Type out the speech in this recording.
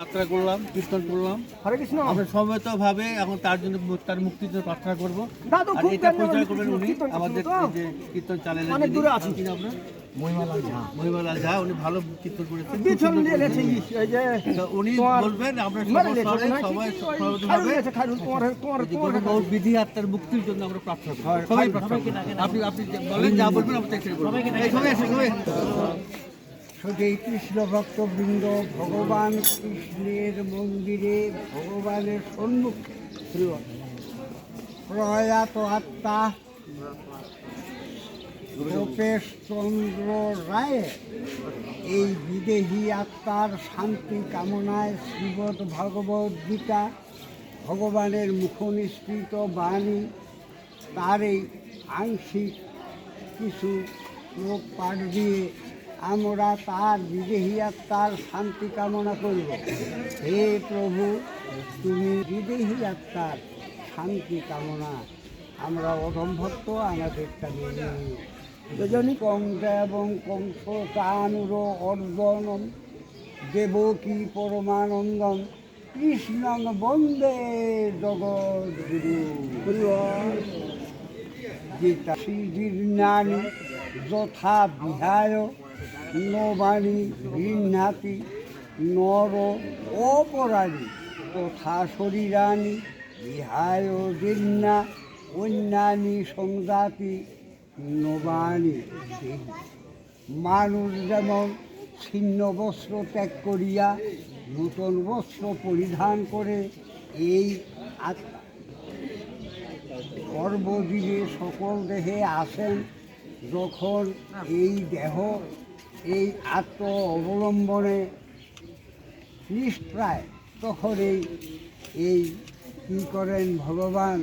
যাত্রা করলাম কীর্তন করলাম। হরে কৃষ্ণ। আমরা সমবেত ভাবে এখন তার জন্য তার মুক্তির জন্য প্রার্থনা করব। আর এটা পরিচয় করবেন উনি আমাদের যে কীর্তন চালালেন অনেক দূরে আছেন। কি নাম আপনার মহিমালাল ঝা। মহিমালাল ঝা উনি ভালো কীর্তন করেছেন। উনি বলবেন আমরা সবাই? সবাই বিধি আত্মার মুক্তির জন্য আমরা প্রার্থনা করি। সবাই। আপনি আপনি বলেন যা বলবেন আমরা সবাই সবাই সেই কৃষ্ণ ভক্তবৃন্দ, ভগবান কৃষ্ণের মন্দিরে, ভগবানের সম্মুখে প্রয়াত আত্মা রূপেশ চন্দ্র রায়ের এই বিদেহী আত্মার শান্তি কামনায় শ্রীমদ ভগবদ গীতা, ভগবানের মুখনিসৃত বাণী, তার এই আংশিক কিছু লোক পাঠ দিয়ে আমরা তার বিদেহী আত্মার শান্তি কামনা করব। হে প্রভু তুমি বিদেহী আত্মার শান্তি কামনা। আমরা অধমভক্ত আমাদেরটা মেনে যজনী কংস এবং কংস কানুর অর্জনম দেবকী পরমানন্দম। কৃষ্ণং বন্দে জগদ্গুরু। গীতা শ্রীর্ণানি যথা বিহায়। নবাণী গৃহাতি নর অপরাণী তথা শরীরানি বিহায় দীর্ণা অন্যানি সংজাতি নবাণী মানুষ যেমন ছিন্ন বস্ত্র ত্যাগ করিয়া নূতন বস্ত্র পরিধান করে, এই আত্মা। সর্বজীবে সকল দেহে আসেন যখন এই দেহ এই আত্ম অবলম্বনে নিষ্প্রায় তখন এই এই কী করেন ভগবান